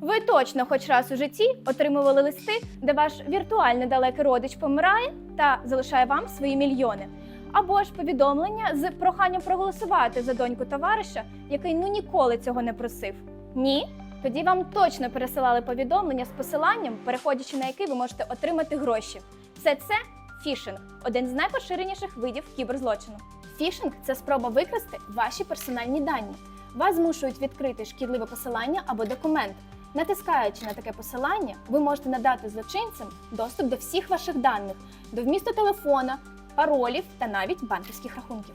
Ви точно хоч раз у житті отримували листи, де ваш віртуальний далекий родич помирає та залишає вам свої мільйони. Або ж повідомлення з проханням проголосувати за доньку товариша, який ну ніколи цього не просив. Ні? Тоді вам точно пересилали повідомлення з посиланням, переходячи на який ви можете отримати гроші. Все це фішинг один з найпоширеніших видів кіберзлочину. Фішинг це спроба викрасти ваші персональні дані. Вас змушують відкрити шкідливе посилання або документ. Натискаючи на таке посилання, ви можете надати злочинцям доступ до всіх ваших даних, до вмісту телефона, паролів та навіть банківських рахунків.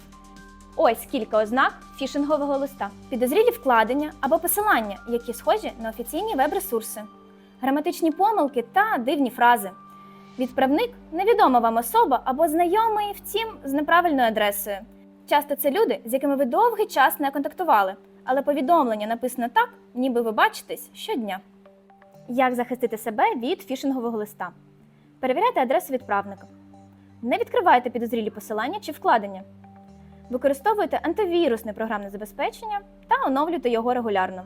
Ось кілька ознак фішингового листа: підозрілі вкладення або посилання, які схожі на офіційні веб-ресурси, граматичні помилки та дивні фрази. Відправник невідома вам особа або знайомий, втім, з неправильною адресою. Часто це люди, з якими ви довгий час не контактували, але повідомлення написано так, ніби ви бачитесь щодня. Як захистити себе від фішингового листа? Перевіряйте адресу відправника. Не відкривайте підозрілі посилання чи вкладення. Використовуйте антивірусне програмне забезпечення та оновлюйте його регулярно.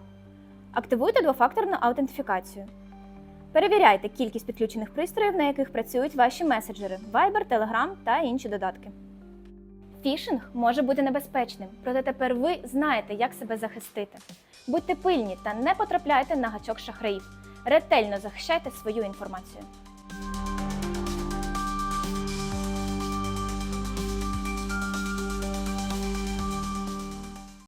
Активуйте двофакторну аутентифікацію. Перевіряйте кількість підключених пристроїв, на яких працюють ваші меседжери Viber, Telegram та інші додатки. Фішинг може бути небезпечним, проте тепер ви знаєте, як себе захистити. Будьте пильні та не потрапляйте на гачок шахраїв. Ретельно захищайте свою інформацію.